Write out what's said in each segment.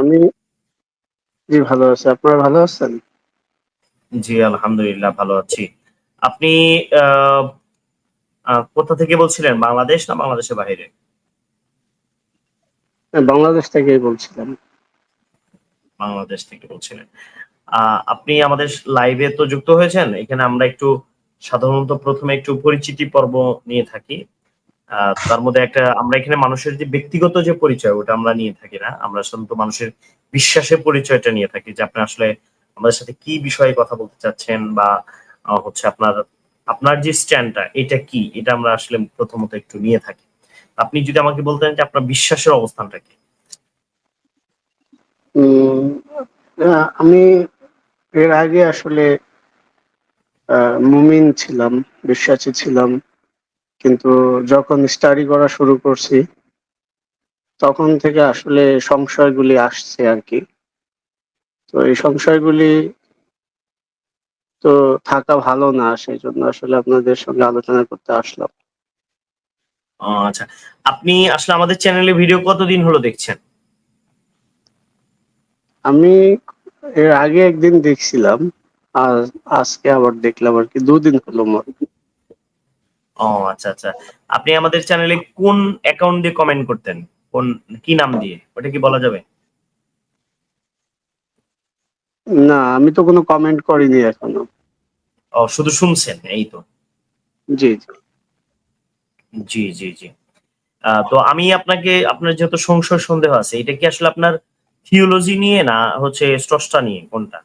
আমি জি ভালো আছি। আপনারা ভালো আছেন? জি, আলহামদুলিল্লাহ ভালো আছি। আপনি কোথা থেকে বলছিলেন? বাংলাদেশ না বাংলাদেশের বাহিরে? হ্যাঁ, বাংলাদেশ থেকেই বলছিলাম। বাংলাদেশ থেকে বলছিলেন। আপনি আমাদের লাইভে তো যুক্ত হয়েছেন। এখানে আমরা একটু সাধারণত প্রথমে একটু পরিচিতি পর্ব নিয়ে থাকি। তার মধ্যে একটা আমরা এখানে মানুষের যে ব্যক্তিগত যে পরিচয় ওটা আমরা নিয়ে থাকি না। আমরা সাধারণত মানুষের বিশ্বাসের পরিচয়টা নিয়ে থাকি যে আপনি আসলে আমাদের সাথে কি বিষয়ে কথা বলতে চাচ্ছেন বা হচ্ছে আপনার আপনার যে স্ট্যান্ডটা এটা কি? এটা আমরা আসলে প্রথমত একটু নিয়ে থাকি। আপনি যদি আমাকে বলতেন যে আপনার বিশ্বাসের অবস্থানটা কি? আমি এর আগে আসলে মুমিন ছিলাম, বিশ্বাসী ছিলাম। কিন্তু যখন স্টাডি করা শুরু করছি তখন থেকে আসলে সংশয়গুলি আসছে আরকি। তো এই সংশয়গুলি তো থাকা ভালো না। সেই জন্য আসলে আপনাদের সঙ্গে আলোচনা করতে আসলাম। আচ্ছা। আপনি আসলে আমাদের চ্যানেলে ভিডিও কতদিন হলো দেখছেন? আমি এর আগে একদিন দেখছিলাম। আর আজকে আবার দেখলাম আর কি দুদিন হলো মোট। ও আচ্ছা, আচ্ছা। আপনি আমাদের চ্যানেলে কোন অ্যাকাউন্ট দিয়ে কমেন্ট করতেন? কোন কি নাম দিয়ে? ওটা কি বলা যাবে? না, আমি তো কোনো কমেন্ট করিনি এখনও। ও শুধু শুনছেন এই তো। জি, জি। জি, জি, তো আমি আপনাকে আপনার যেহেতু সংশয় সন্দেহ আছে, এটা কি আসলে আপনার থিওলজি নিয়ে না হচ্ছে স্রষ্টা নিয়ে কোনটা?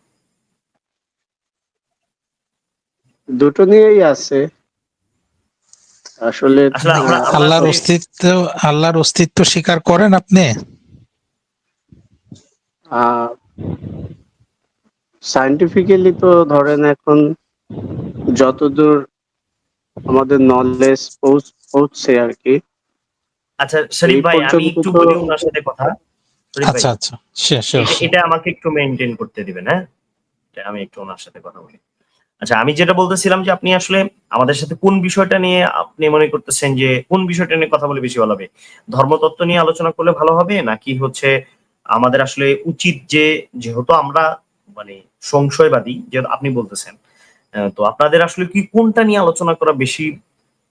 দুটো নিয়েই আছে। আসলে আল্লাহর অস্তিত্ব আল্লাহর অস্তিত্ব স্বীকার করেন আপনি? আ সায়েন্টিফিক্যালি তো ধরেন এখন যতদূর আমাদের নলেজ পৌঁছ পৌঁছছে আরকি। আচ্ছা শরীফ ভাই আমি একটু বলি উনার সাথে কথা। আচ্ছা, আচ্ছা। এটা আমাকে একটু মেইনটেইন করতে দিবেন, হ্যাঁ? এটা আমি একটু উনার সাথে কথা বলি। আচ্ছা আমি যেটা বলতেছিলাম যে আপনি আসলে আমাদের সাথে কোন বিষয়টা নিয়ে আপনি মনে করতেছেন যে কোন বিষয়টা নিয়ে কথা বলে বেশি ভালো হবে? ধর্মতত্ত্ব নিয়ে আলোচনা করলে ভালো হবে? নাকি হচ্ছে আমাদের আসলে উচিত যে যেহেতু আমরা মানে সংশয়বাদী যে আপনি বলতেছেন। তো আপনাদের আসলে কি কোনটা নিয়ে আলোচনা করা বেশি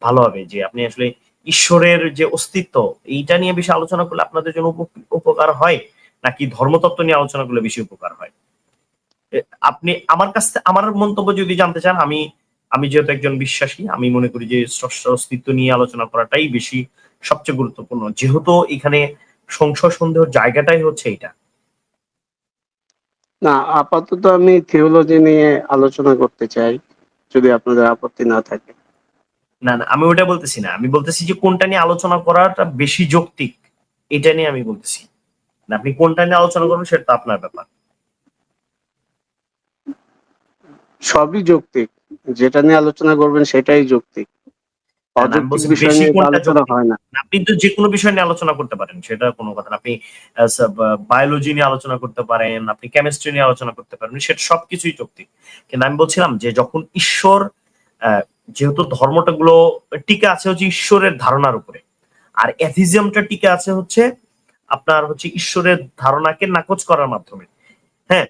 ভালো হবে? যে আপনি আসলে ঈশ্বরের যে অস্তিত্ব, এইটা নিয়ে বেশি আলোচনা করলে আপনাদের জন্য উপ উপকার হয়? নাকি ধর্মতত্ত্ব নিয়ে আলোচনা করলে বেশি উপকার হয়? আপনি আমার কাছ থে আমার মন্তব্য যদি জানতে চান আমি আমি যেহেতু একজন বিশ্বাসী আমি মনে করি যে স্রষ্টার অস্তিত্ব নিয়ে আলোচনা করাটাই বেশি সবচেয়ে গুরুত্বপূর্ণ। যেহেতু এখানে সংশয় সন্দেহের জায়গাটাই হচ্ছে এইটা। না, আপাতত আমি থিওলজি নিয়ে আলোচনা করতে চাই। যদি আপনাদের আপত্তি না থাকে। না, না আমি ওইটা বলতেছি না। আমি বলতেছি যে কোনটা নিয়ে আলোচনা করাটা বেশি যৌক্তিক এটা নিয়ে আমি বলতেছি। না আপনি কোনটা নিয়ে আলোচনা করবেন সেটা তো আপনার ব্যাপার। সবই যৌক্তিক। যেটা নিয়ে আলোচনা করবেন সেটাই যৌক্তিক। অযৌক্তিক বিষয় নিয়ে আলোচনা হয় না। আপনি তো যেকোনো বিষয় নিয়ে আলোচনা করতে পারেন। সেটা কোনো কথা না। আপনি বায়োলজি নিয়ে আলোচনা করতে পারেন, আপনি কেমিস্ট্রি নিয়ে আলোচনা করতে পারেন। সেটা সবকিছুই যৌক্তিক। কিন্তু আমি বলছিলাম যে যখন ঈশ্বর যেহেতু ধর্মটা গুলো টিকে আছে হচ্ছে ঈশ্বরের ধারণার উপরে। আর এথিজমটা টিকে আছে হচ্ছে আপনার হচ্ছে ঈশ্বরের ধারণাকে নাকচ করার মাধ্যমে। হ্যাঁ?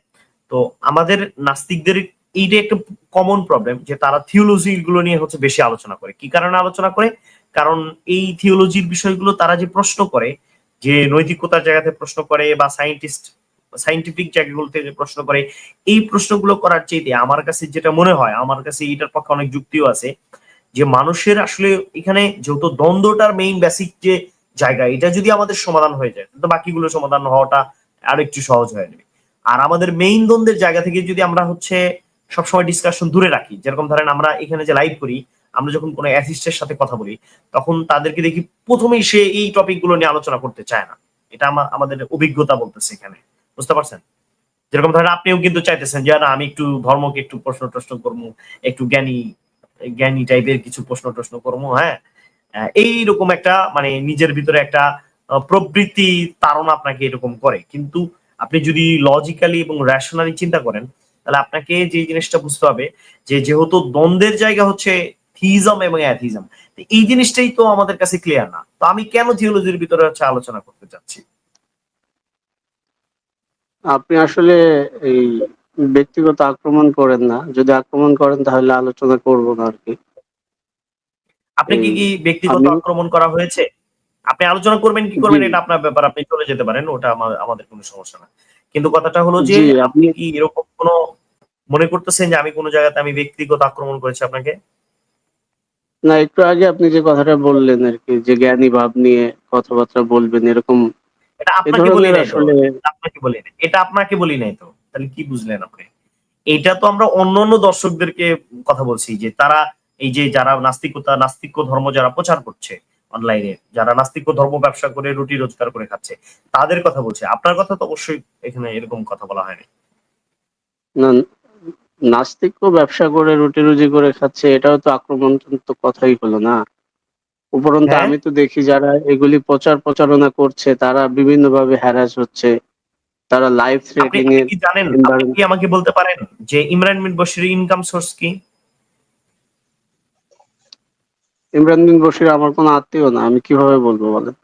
তো আমাদের নাস্তিকদের এইটা একটা কমন প্রবলেম যে তারা থিওলজি গুলো নিয়ে হচ্ছে বেশি আলোচনা করে। কি কারণে আলোচনা করে? কারণ এই থিওলজির বিষয়গুলো তারা যে প্রশ্ন করে, যে নৈতিকতার জায়গাতে প্রশ্ন করে বা সায়েন্টিস্ট সায়েন্টিফিক জায়গাগুলো থেকে প্রশ্ন করে, এই প্রশ্নগুলো করার চাইতে আমার কাছে যেটা মনে হয়, আমার কাছে এটার পক্ষে অনেক যুক্তিও আছে। যে মানুষের আসলে এখানে যেহেতু দ্বন্দ্বটার মেইন বেসিক যে জায়গা, এটা যদি আমাদের সমাধান হয়ে যায়, তো বাকিগুলো সমাধান হওয়াটা আরেকটু সহজ হয়ে যাবে। আর আমাদের মেইন দ্বন্দ্বের জায়গা থেকে যদি আমরা হচ্ছে সবসময় ডিসকাশন দূরে রাখি, যেরকম ধরেন আমরা এখানে যে লাইভ করি, আমরা যখন কোনো অ্যাসিস্টের সাথে কথা বলি, তখন তাদেরকে দেখি প্রথমেই সে এই টপিকগুলো নিয়ে আলোচনা করতে চায় না। এটা আমা আমাদের অভিজ্ঞতা বলতেছে এখানে। বুঝতে পারছেন? যেরকম ধরেন আপনিও কিন্তু চাইতেছেন যে না আমি একটু ধর্মকে একটু প্রশ্ন-টশ্ন করব, একটু জ্ঞানী জ্ঞানী টাইপের কিছু প্রশ্ন-টশ্ন করব, হ্যাঁ? এইরকম একটা মানে নিজের ভিতরে একটা প্রবৃত্তি তাড়না আপনাকে এরকম করে। কিন্তু আপনি যদি লজিক্যালি এবং রেশনালি চিন্তা করেন, তাহলে আপনাকে যে জিনিসটা বুঝতে হবে যে যেহেতু দ্বন্দ্বের জায়গা হচ্ছে থিজম এবং অ্যাথিজম। এই জিনিসটাই তো আমাদের কাছে ক্লিয়ার না। তো আমি কেন থিওলজির ভিতরে হচ্ছে আলোচনা করতে চাচ্ছি? আপনি আসলে এই ব্যক্তিগত আক্রমণ করেন না যদি আক্রমণ করেন তাহলে আলোচনা করব না আর কি আপনি কি কি ব্যক্তিগত আক্রমণ করা হয়েছে আপনি আলোচনা করবেন কি করবেন এটা আপনার ব্যাপার আপনি চলে যেতে পারেন ওটা আমা- আমাদের কোনো সমস্যা না কিন্তু কথাটা হলো যে আপনি কি এরকম কোনো মনে করতেছেন যে আমি কোনো জায়গাতে আমি ব্যক্তিগত আক্রমণ করেছি আপনাকে? না একটু আগে আপনি যে কথাটা বললেন আর কি যে জ্ঞানী ভাব নিয়ে কথাবার্তা বলবেন এরকম এটা আপনাকে বলি নাই আসলে আপনাকে বলি নাই। এটা আপনাকে বলি নাই তো। তাহলে কি বুঝলেন আপনি? এটা তো আমরা অন্য অন্য দর্শকদেরকে কথা বলছি যে তারা এই যে যারা নাস্তিকতা নাস্তিক্য ধর্ম যারা প্রচার করছে অনলাইনে যারা নাস্তিক্য ধর্ম ব্যবসা করে রুটি রোজগার করে খাচ্ছে তাদের কথা বলছে। আপনার কথা তো অবশ্যই এখানে এরকম কথা বলা হয়নি। না নাস্তিক্য ব্যবসা করে রুটি রুজি করে খাচ্ছে এটাও তো আক্রমণ তো কথাই হলো না। উপরন্তু হ্যাঁ। আমি তো দেখি যারা এগুলি প্রচার প্রচারণা করছে তারা বিভিন্ন ভাবে হ্যারাস হচ্ছে। তারা লাইভ আপনি থ্রেটিং এর কি জানেন? আপনি কি আমাকে বলতে পারেন যে ইমরান বিন বশির ইনকাম সোর্স কি? ইমরান বিন আমার কোনো আত্মীয় না, আমি কীভাবে বলব বলেন?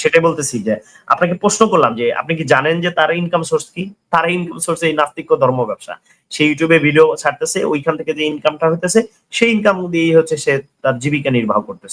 সেটাই বলতেছি যে, আপনাকে প্রশ্ন করলাম যে, আপনি কি জানেন যে তার ইনকাম সোর্স কি? তার ইনকাম সোর্স এই নাস্তিক্য ধর্ম ব্যবসা। সে ইউটিউবে ভিডিও ছাড়তেছে, ওইখান থেকে যে ইনকামটা হইতেছে, সেই ইনকাম দিয়েই হচ্ছে সে তার জীবিকা নির্বাহ করতেছে।